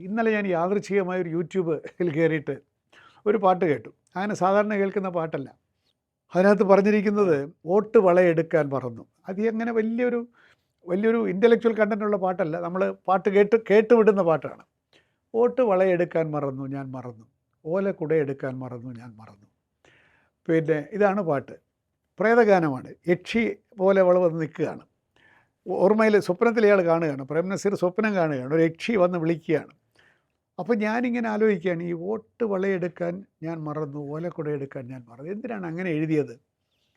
ഇന്നലെ ഞാൻ യാദൃച്ഛികമായ ഒരു യൂട്യൂബിൽ കയറിയിട്ട് ഒരു പാട്ട് കേട്ടു. അങ്ങനെ സാധാരണ കേൾക്കുന്ന പാട്ടല്ല. അതിനകത്ത് പറഞ്ഞിരിക്കുന്നത് വോട്ട് വളയെടുക്കാൻ മറന്നു. അത് അങ്ങനെ വലിയൊരു വലിയൊരു ഇന്റലക്ച്വൽ കണ്ടന്റുള്ള പാട്ടല്ല. നമ്മൾ പാട്ട് കേട്ട് കേട്ടുവിടുന്ന പാട്ടാണ്. വോട്ട് വളയെടുക്കാൻ മറന്നു ഞാൻ മറന്നു. ഓല കുടയെടുക്കാൻ മറന്നു ഞാൻ മറന്നു. പിന്നെ ഇതാണ് പാട്ട്. പ്രേതഗാനമാണ്. യക്ഷി പോലെ അവൾ വന്ന് നിൽക്കുകയാണ്. ഓർമ്മയിൽ സ്വപ്നത്തിൽ ഇയാൾ കാണുകയാണ്. പ്രേം നസീർ സ്വപ്നം കാണുകയാണ്. ഒരു യക്ഷി വന്ന് വിളിക്കുകയാണ്. അപ്പോൾ ഞാനിങ്ങനെ ആലോചിക്കുകയാണ് ഈ വോട്ട് വളയെടുക്കാൻ ഞാൻ മറന്നു ഓലക്കുട എടുക്കാൻ ഞാൻ മറന്നു. എന്തിനാണ് അങ്ങനെ എഴുതിയത്?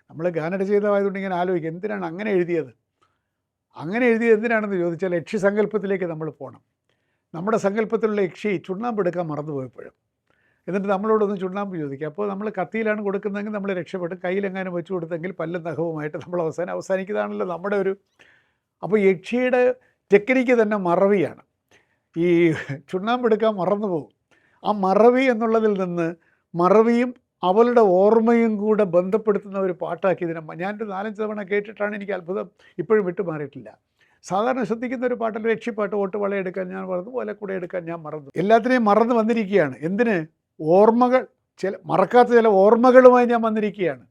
നമ്മൾ ഗാനരചയിതായതുകൊണ്ട് ഇങ്ങനെ ആലോചിക്കുക എന്തിനാണ് അങ്ങനെ എഴുതിയത്? അങ്ങനെ എഴുതിയത് എന്തിനാണെന്ന് ചോദിച്ചാൽ ലക്ഷ്യസങ്കല്പത്തിലേക്ക് നമ്മൾ പോകണം നമ്മുടെ സങ്കല്പത്തിലുള്ള യക്ഷി ചുണ്ണാമ്പ് എടുക്കാൻ മറന്നുപോയപ്പോഴും എന്നിട്ട് നമ്മളോടൊന്ന് ചുണ്ണാമ്പ് ചോദിക്കുക അപ്പോൾ നമ്മൾ കത്തിയിലാണ് കൊടുക്കുന്നതെങ്കിൽ നമ്മൾ രക്ഷപ്പെടും കയ്യിലെങ്ങാനും വെച്ചു കൊടുത്തെങ്കിൽ പല്ലും നഖവുമായിട്ട് നമ്മൾ അവസാനം അവസാനിക്കുന്നതാണല്ലോ നമ്മുടെ ഒരു അപ്പോൾ യക്ഷിയുടെ ടെക്നിക്ക് തന്നെ മറവിയാണ്. ഈ ചുണ്ണാമ്പ് എടുക്കാൻ മറന്നു പോകും. ആ മറവി എന്നുള്ളതിൽ നിന്ന് മറവിയും അവളുടെ ഓർമ്മയും കൂടെ ബന്ധപ്പെടുത്തുന്ന ഒരു പാട്ടാക്കി ഇതിനെ ഞാനൊരു നാലഞ്ച് തവണ കേട്ടിട്ടാണ് എനിക്ക് അത്ഭുതം ഇപ്പോഴും വിട്ടുമാറിയിട്ടില്ല സാധാരണ ശ്രദ്ധിക്കുന്ന ഒരു പാട്ടിൽ രക്ഷിപ്പാട്ട് ഓട്ട് വളയെടുക്കാൻ ഞാൻ മറന്നു ഓല കൂടെ എടുക്കാൻ ഞാൻ മറന്നു. എല്ലാത്തിനെയും മറന്നു വന്നിരിക്കുകയാണ്. എന്തിന്? ഓർമ്മകൾ. ചില മറക്കാത്ത ചില ഓർമ്മകളുമായി ഞാൻ വന്നിരിക്കുകയാണ്.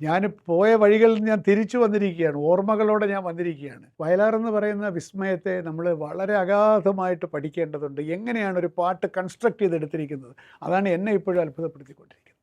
ഞാൻ പോയ വഴികളിൽ ഞാൻ തിരിച്ചു വന്നിരിക്കുകയാണ്. ഓർമ്മകളോടെ ഞാൻ വന്നിരിക്കുകയാണ്. വയലാർ എന്ന് പറയുന്ന വിസ്മയത്തെ നമ്മൾ വളരെ അഗാധമായിട്ട് പഠിക്കേണ്ടതുണ്ട്. എങ്ങനെയാണ് ഒരു പാട്ട് കൺസ്ട്രക്ട് ചെയ്തെടുത്തിരിക്കുന്നത്? അതാണ് എന്നെ ഇപ്പോഴും അത്ഭുതപ്പെടുത്തിക്കൊണ്ടിരിക്കുന്നത്.